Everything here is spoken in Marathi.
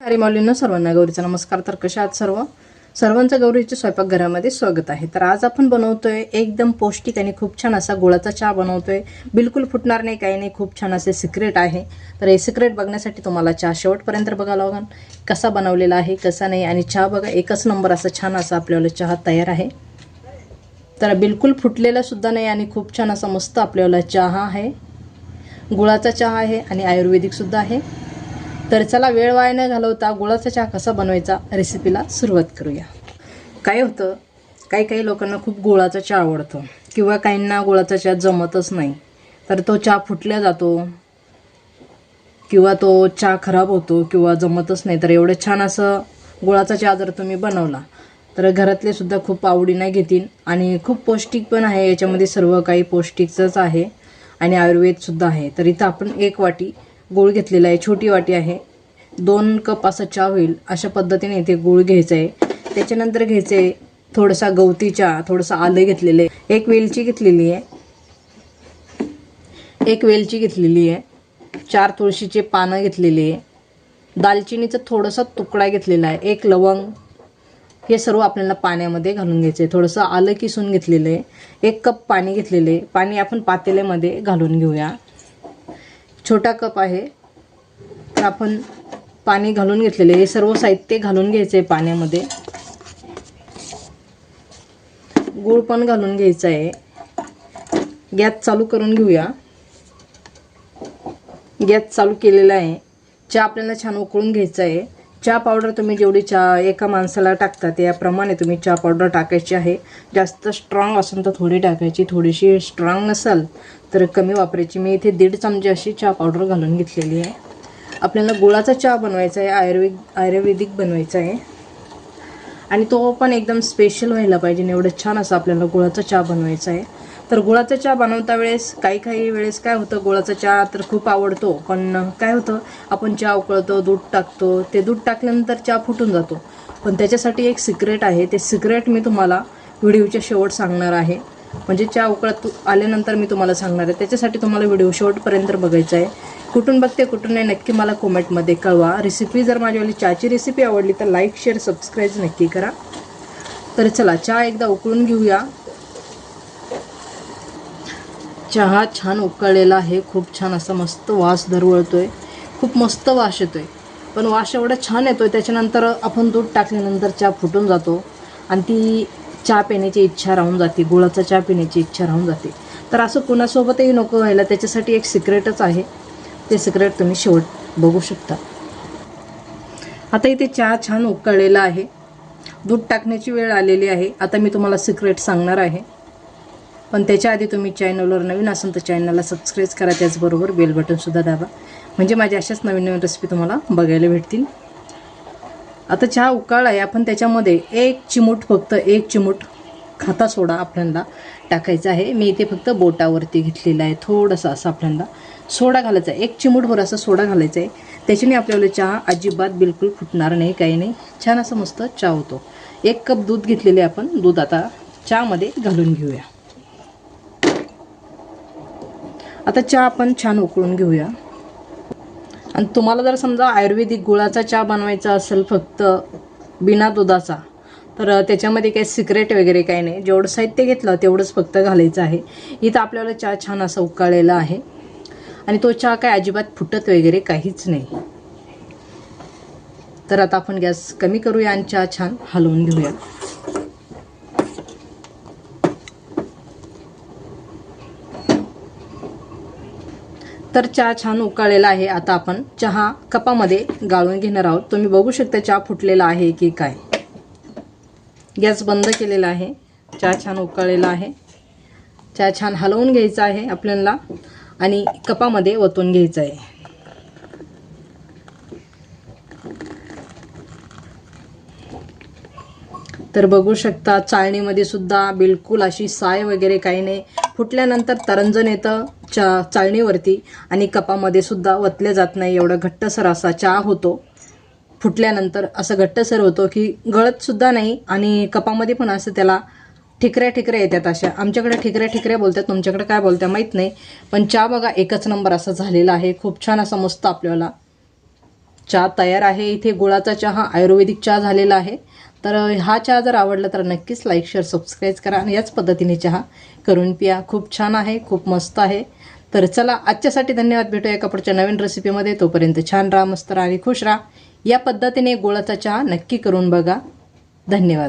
अरे माऊलींनो सर्वांना गौरीचा नमस्कार. तर कशा आहात सर्व? सर्वांचं गौरीच्या स्वयंपाकघरामध्ये स्वागत आहे. तर आज आपण बनवतोय एकदम पौष्टिक आणि खूप छान असा गुळाचा चहा बनवतोय. बिलकुल फुटणार नाही काही नाही. खूप छान असे सिक्रेट आहे. तर हे सिक्रेट बघण्यासाठी तुम्हाला चहा शेवटपर्यंत बघावं लागेल कसा बनवलेला आहे कसा नाही. आणि चहा बघा एकच नंबर असा छान असा आपल्याला चहा तयार आहे. तर बिलकुल फुटलेला सुद्धा नाही आणि खूप छान असा मस्त आपल्याला चहा आहे. गुळाचा चहा आहे आणि आयुर्वेदिक सुद्धा आहे. तर चला वेळ वाया न घालवता गुळाचा चहा कसा बनवायचा रेसिपीला सुरुवात करूया. काय होतं? काही काही लोकांना खूप गुळाचा चहा आवडतो किंवा काहींना गुळाचा चहा जमतच नाही. तर तो चहा फुटल्या जातो किंवा तो चहा खराब होतो किंवा जमतच नाही. तर एवढं छान असं गुळाचा चहा जर तुम्ही बनवला तर घरातले सुद्धा खूप आवडीने घेतील आणि खूप पौष्टिक पण आहे. याच्यामध्ये सर्व काही पौष्टिकचंच आहे आणि आयुर्वेदसुद्धा आहे. तर इथं आपण एक वाटी गूळ घेतलेला आहे छोटी वाटी आहे. दोन कप असा चहा होईल अशा पद्धतीने इथे गूळ घ्यायचं आहे त्याच्यानंतर घ्यायचं आहे थोडासा गवती चहा थोडंसं आलं घेतलेलं आहे. एक वेलची घेतलेली आहे. एक वेलची घेतलेली आहे. चार तुळशीचे पानं घेतलेली आहे. दालचिनीचा थोडासा तुकडा घेतलेला आहे. एक लवंग. हे सर्व आपल्याला पाण्यामध्ये घालून घ्यायचं आहे थोडंसं आलं किसून घेतलेलं आहे. एक कप पाणी घेतलेलं आहे. पाणी आपण पातेल्यामध्ये घालून घेऊया. छोटा कप आहे. तर आपण पाणी घालून घेतलेले हे सर्व साहित्य घालून घ्यायचं आहे पाण्यामध्ये. गूळ पण घालून घ्यायचं आहे. गॅस चालू करून घेऊया. गॅस चालू केलेला आहे. चहा आपल्याला छान उकळून घ्यायचा आहे. चहा पावडर तुम्ही जेवढी चहा एका माणसाला टाकता त्याप्रमाणे तुम्ही चहा पावडर टाकायची आहे. जास्त स्ट्रॉंग असेल तर थोडी टाकायची. थोडीशी स्ट्रॉंग नसाल तर कमी वापरायची. मी इथे दीड चमचे अशी चहा पावडर घालून घेतलेली आहे. आपल्याला गुळाचा चहा बनवायचा आहे आयुर्वेद आयुर्वेदिक बनवायचा आहे. आणि तो पण एकदम स्पेशल व्हायला पाहिजे एवढं छान असं आपल्याला गुळाचा चहा बनवायचा आहे. तर गुळाचा चहा बनवता वेळेस काही काही वेळेस काय होतं गुळाचा चहा तर खूप आवडतो पण काय होतं आपण चहा उकळतो दूध टाकतो ते दूध टाकल्यानंतर चहा फुटून जातो. पण त्याच्यासाठी एक सिक्रेट आहे ते सिक्रेट मी तुम्हाला व्हिडिओच्या शेवट सांगणार आहे. म्हणजे चहा उकळत आल्यानंतर मी तुम्हाला सांगणार आहे. त्याच्यासाठी तुम्हाला व्हिडिओ शेवटपर्यंत बघायचा आहे. कुठून बघते कुठून नाही नक्की मला कमेंटमध्ये कळवा. रेसिपी जर माझीवाली चहाची रेसिपी आवडली तर लाईक शेअर सबस्क्राईब नक्की करा. तर चला चहा एकदा उकळून घेऊया. चहा छान उकळलेला आहे. खूप छान असा मस्त वास दरवळतोय. खूप मस्त वास येतोय. पण वास एवढा छान येतोय त्याच्यानंतर आपण दूध टाकल्यानंतर चहा फुटून जातो. आणि ती चहा पिण्याची इच्छा राहून जाते गुळाचा चहा पिण्याची इच्छा राहून जाते. तर असं कुणासोबतही नको व्हायला त्याच्यासाठी एक सिक्रेटच आहे. ते सिक्रेट तुम्ही शेवट बघू शकता. आता इथे चहा छान उकळलेला आहे. दूध टाकण्याची वेळ आलेली आहे. आता मी तुम्हाला सिक्रेट सांगणार आहे. पण त्याच्या आधी तुम्ही चॅनलवर नवीन असाल तर चॅनलला सबस्क्राईब करा. त्याचबरोबर बेल बटनसुद्धा दाबा. म्हणजे माझ्या अशाच नवीन नवीन रेसिपी तुम्हाला बघायला भेटतील. आता चहा उकाळ आहे आपण त्याच्यामध्ये एक चिमूट फक्त एक चिमूट खाता सोडा आपल्याला टाकायचा आहे. मी इथे फक्त बोटावरती घेतलेला आहे थोडंसं असं आपल्याला सोडा घालायचा आहे. एक चिमूटभर असा सोडा घालायचा आहे. त्याच्याने आपल्याला चहा अजिबात बिलकुल फुटणार नाही काही नाही. छान असं मस्त चहा होतो. एक कप दूध घेतलेले आपण दूध आता चहामध्ये घालून घेऊया. आता चहा आपण छान उकळून घेऊया. आणि तुम्हाला जर समजा आयुर्वेदिक गुळाचा चहा बनवायचा असेल फक्त बिना दुधाचा तर त्याच्यामध्ये काही सिक्रेट वगैरे काही नाही. जेवढं साहित्य घेतलं तेवढंच फक्त घालायचं आहे. इथं आपल्याला चहा छान असा उकाळलेला आहे. आणि तो चहा काय अजिबात फुटत वगैरे काहीच नाही. तर आता आपण गॅस कमी करूया आणि चहा छान हलवून घेऊया. तर चहा छान उकाळलेला आहे. आता आपण चहा कपामध्ये गाळून घेणार आहोत. तुम्ही बघू शकता चहा फुटलेला आहे की काय. गॅस बंद केलेला आहे. चहा छान उकाळलेला आहे. चहा छान हलवून घ्यायचा आहे आपल्याला आणि कपामध्ये ओतून घ्यायचं आहे. तर बघू शकता चाळणीमध्ये सुद्धा बिलकुल अशी साय वगैरे काही नाही. फुटल्यानंतर तरंजन येतं चा चाळणीवरती आणि कपामध्ये सुद्धा वतल्या जात नाही एवढा घट्टसर असा चहा होतो. फुटल्यानंतर असं घट्टसर होतो की गळतसुद्धा नाही आणि कपामध्ये पण असं त्याला ठिकऱ्या ठिकऱ्या येतात अशा. आमच्याकडे ठिकऱ्या ठिकऱ्या बोलतात तुमच्याकडे काय बोलतात माहीत नाही पण चहा बघा एकच नंबर असा झालेला आहे. खूप छान असा मस्त आपल्याला चहा तयार आहे. इथे गुळाचा चहा आयुर्वेदिक चहा झालेला आहे. तर हा चहा जर आवडला तर नक्कीच लाईक शेअर सबस्क्राईब करा आणि याच पद्धतीने चहा करून पिया. खूप छान आहे खूप मस्त आहे. तर चला आजच्यासाठी धन्यवाद. भेटूया एका पुढच्या नवीन रेसिपीमध्ये तोपर्यंत छान राहा मस्त राहा आणि खुश राहा. या पद्धतीने गुळाचा चहा नक्की करून बघा. धन्यवाद.